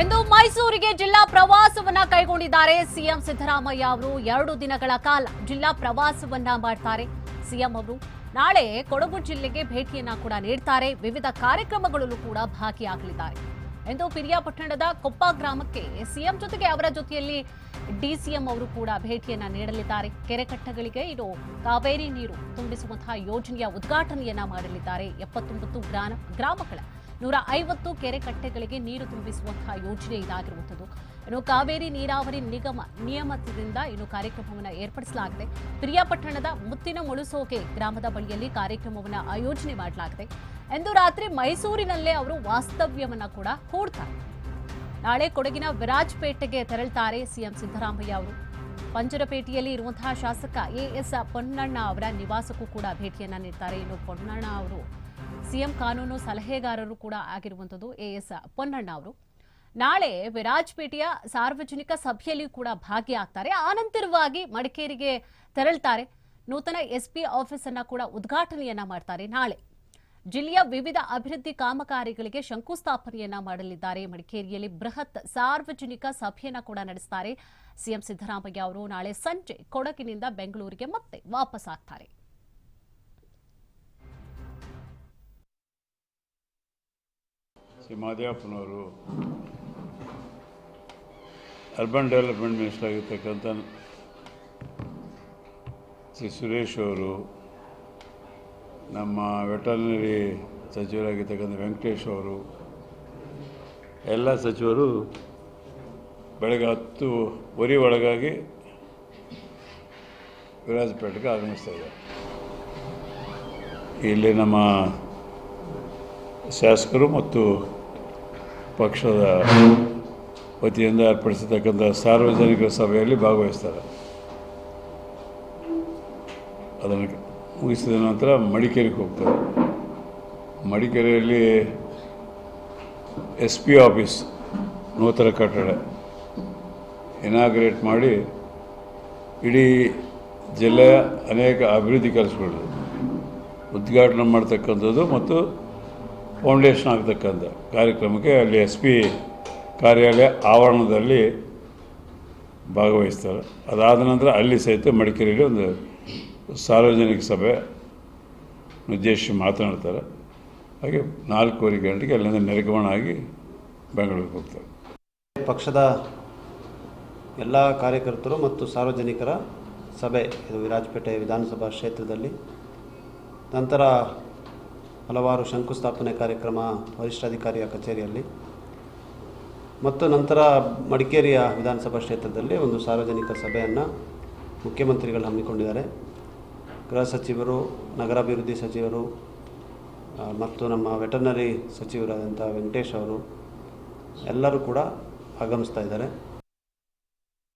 ಇಂದು ಮೈಸೂರಿಗೆ ಜಿಲ್ಲಾ ಪ್ರವಾಸವನ್ನ ಕೈಗೊಂಡಿದ್ದಾರೆ ಸಿಎಂ ಸಿದ್ದರಾಮಯ್ಯ ಅವರು. ಎರಡು ದಿನಗಳ ಕಾಲ ಜಿಲ್ಲಾ ಪ್ರವಾಸವನ್ನ ಮಾಡ್ತಾರೆ. ಸಿಎಂ ಅವರು ನಾಳೆ ಕೊಡಗು ಜಿಲ್ಲೆಗೆ ಭೇಟಿಯನ್ನ ಕೂಡ ನೀಡ್ತಾರೆ. ವಿವಿಧ ಕಾರ್ಯಕ್ರಮಗಳಲ್ಲೂ ಕೂಡ ಭಾಗಿಯಾಗಲಿದ್ದಾರೆ ಇಂದು ಪಿರಿಯಾಪಟ್ಟಣದ ಕೊಪ್ಪ ಗ್ರಾಮಕ್ಕೆ ಸಿಎಂ ಜೊತೆಗೆ ಅವರ ಜೊತೆಯಲ್ಲಿ ಡಿಸಿಎಂ ಅವರು ಕೂಡ ಭೇಟಿಯನ್ನ ನೀಡಲಿದ್ದಾರೆ. ಕೆರೆಕಟ್ಟೆಗಳಿಗೆ ಇದು ಕಾವೇರಿ ನೀರು ತುಂಬಿಸುವಂತಹ ಯೋಜನೆಯ ಉದ್ಘಾಟನೆಯನ್ನ ಮಾಡಲಿದ್ದಾರೆ. ಎಪ್ಪತ್ತೊಂಬತ್ತು ಗ್ರಾಮ ಗ್ರಾಮಗಳ ನೂರ ಐವತ್ತು ಕೆರೆ ಕಟ್ಟೆಗಳಿಗೆ ನೀರು ತುಂಬಿಸುವಂತಹ ಯೋಜನೆ ಇದಾಗಿರುವಂಥದ್ದು. ಇನ್ನು ಕಾವೇರಿ ನೀರಾವರಿ ನಿಗಮ ನಿಯಮಿತದಿಂದ ಇನ್ನು ಕಾರ್ಯಕ್ರಮವನ್ನು ಏರ್ಪಡಿಸಲಾಗಿದೆ. ಪ್ರಿಯಾಪಟ್ಟಣದ ಮುತ್ತಿನ ಮುಳುಸೋಕೆ ಗ್ರಾಮದ ಬಳಿಯಲ್ಲಿ ಕಾರ್ಯಕ್ರಮವನ್ನು ಆಯೋಜನೆ ಮಾಡಲಾಗಿದೆ. ಎಂದು ರಾತ್ರಿ ಮೈಸೂರಿನಲ್ಲೇ ಅವರು ವಾಸ್ತವ್ಯವನ್ನ ಕೂಡ ಹೂಡ್ತಾರೆ ನಾಳೆ ಕೊಡಗಿನ ವಿರಾಜಪೇಟೆಗೆ ತೆರಳುತ್ತಾರೆ ಸಿಎಂ ಸಿದ್ದರಾಮಯ್ಯ ಅವರು. ಪಂಜರಪೇಟೆಯಲ್ಲಿ ಇರುವಂತಹ ಶಾಸಕ ಎಎಸ್ ಪೊನ್ನಣ್ಣ ಅವರ ನಿವಾಸಕ್ಕೂ ಕೂಡ ಭೇಟಿಯನ್ನ ನೀಡ್ತಾರೆ. ಇನ್ನು ಪೊನ್ನಣ್ಣ ಅವರು ಸಿಎಂ ಕಾನೂನು ಸಲಹೆಗಾರರು ಕೂಡ ಆಗಿರುವಂಥದ್ದು ಎಎಸ್ ಪೊನ್ನಣ್ಣ ಅವರು. ನಾಳೆ ವಿರಾಜ್ಪೇಟೆಯ ಸಾರ್ವಜನಿಕ ಸಭೆಯಲ್ಲಿ ಕೂಡ ಭಾಗಿಯಾಗ್ತಾರೆ. ಆನಂತರವಾಗಿ ಮಡಿಕೇರಿಗೆ ತೆರಳುತ್ತಾರೆ ನೂತನ ಎಸ್ಪಿ ಆಫೀಸ್ ಅನ್ನ ಕೂಡ ಉದ್ಘಾಟನೆಯನ್ನ ಮಾಡ್ತಾರೆ ನಾಳೆ. ಜಿಲ್ಲೆಯ ವಿವಿಧ ಅಭಿವೃದ್ಧಿ ಕಾಮಗಾರಿಗಳಿಗೆ ಶಂಕುಸ್ಥಾಪನೆಯನ್ನ ಮಾಡಲಿದ್ದಾರೆ. ಮಡಿಕೇರಿಯಲ್ಲಿ ಬೃಹತ್ ಸಾರ್ವಜನಿಕ ಸಭೆಯನ್ನ ಕೂಡ ನಡೆಸ್ತಾರೆ ಸಿಎಂ ಸಿದ್ದರಾಮಯ್ಯ ಅವರು. ನಾಳೆ ಸಂಜೆ ಕೊಡಗಿನಿಂದ ಬೆಂಗಳೂರಿಗೆ ಮತ್ತೆ ವಾಪಸ್ ಆಗ್ತಾರೆ. ಶ್ರೀ ಮಾದೇವಪ್ಪನವರು ಅರ್ಬನ್ ಡೆವಲಪ್ಮೆಂಟ್ ಮಿನಿಸ್ಟರ್ ಆಗಿರ್ತಕ್ಕಂಥ ಶ್ರೀ ಸುರೇಶ್ ಅವರು, ನಮ್ಮ ವೆಟರ್ನರಿ ಸಚಿವರಾಗಿರ್ತಕ್ಕಂಥ ವೆಂಕಟೇಶ್ ಅವರು, ಎಲ್ಲ ಸಚಿವರು ಬೆಳಗ್ಗೆ ಹತ್ತುವರೆ ಒಳಗಾಗಿ ವಿರಾಜಪೇಟೆಗೆ ಆಗಮಿಸ್ತಾ ಇದ್ದಾರೆ. ಇಲ್ಲಿ ನಮ್ಮ ಶಾಸಕರು ಮತ್ತು ಪಕ್ಷದ ವತಿಯಿಂದ ಏರ್ಪಡಿಸತಕ್ಕಂಥ ಸಾರ್ವಜನಿಕ ಸಭೆಯಲ್ಲಿ ಭಾಗವಹಿಸ್ತಾರೆ. ಅದನ್ನು ಮುಗಿಸಿದ ನಂತರ ಮಡಿಕೇರಿಗೆ ಹೋಗ್ತಾರೆ. ಮಡಿಕೇರಿಯಲ್ಲಿ ಎಸ್ ಪಿ ಆಫೀಸ್, ನೂತನ ಕಟ್ಟಡ, ಇನಾಗ್ರೇಟ್ ಮಾಡಿ ಇಡೀ ಜಿಲ್ಲೆಯ ಅನೇಕ ಅಭಿವೃದ್ಧಿ ಕೆಲಸಗಳು ಉದ್ಘಾಟನೆ ಮಾಡ್ತಕ್ಕಂಥದ್ದು ಮತ್ತು ಫೌಂಡೇಶನ್ ಆಗ್ತಕ್ಕಂಥ ಕಾರ್ಯಕ್ರಮಕ್ಕೆ ಅಲ್ಲಿ ಎಸ್ ಪಿ ಕಾರ್ಯಾಲಯ ಆವರಣದಲ್ಲಿ ಭಾಗವಹಿಸ್ತಾರೆ. ಅದಾದ ನಂತರ ಅಲ್ಲಿ ಸಹಿತ ಮಡಿಕೇರಿಯಲ್ಲಿ ಒಂದು ಸಾರ್ವಜನಿಕ ಸಭೆ ಉದ್ದೇಶಿಸಿ ಮಾತನಾಡ್ತಾರೆ. ಹಾಗೆ ನಾಲ್ಕೂವರೆ ಗಂಟೆಗೆ ಅಲ್ಲಿಂದ ನಿರ್ಗಮನ ಆಗಿ ಬೆಂಗಳೂರಿಗೆ ಹೋಗ್ತಾರೆ. ಪಕ್ಷದ ಎಲ್ಲ ಕಾರ್ಯಕರ್ತರು ಮತ್ತು ಸಾರ್ವಜನಿಕರ ಸಭೆ ಇದು ವಿರಾಜಪೇಟೆ ವಿಧಾನಸಭಾ ಕ್ಷೇತ್ರದಲ್ಲಿ. ನಂತರ ಹಲವಾರು ಶಂಕುಸ್ಥಾಪನೆ ಕಾರ್ಯಕ್ರಮ ವರಿಷ್ಠಾಧಿಕಾರಿಯ ಕಚೇರಿಯಲ್ಲಿ. ಮತ್ತು ನಂತರ ಮಡಿಕೇರಿಯ ವಿಧಾನಸಭಾ ಕ್ಷೇತ್ರದಲ್ಲಿ ಒಂದು ಸಾರ್ವಜನಿಕ ಸಭೆಯನ್ನು ಮುಖ್ಯಮಂತ್ರಿಗಳು ಹಮ್ಮಿಕೊಂಡಿದ್ದಾರೆ. ಗೃಹ ಸಚಿವರು, ನಗರಾಭಿವೃದ್ಧಿ ಸಚಿವರು ಮತ್ತು ನಮ್ಮ ವೆಟರ್ನರಿ ಸಚಿವರಾದಂಥ ವೆಂಕಟೇಶ್ ಅವರು ಎಲ್ಲರೂ ಕೂಡ ಆಗಮಿಸ್ತಾ ಇದ್ದಾರೆ.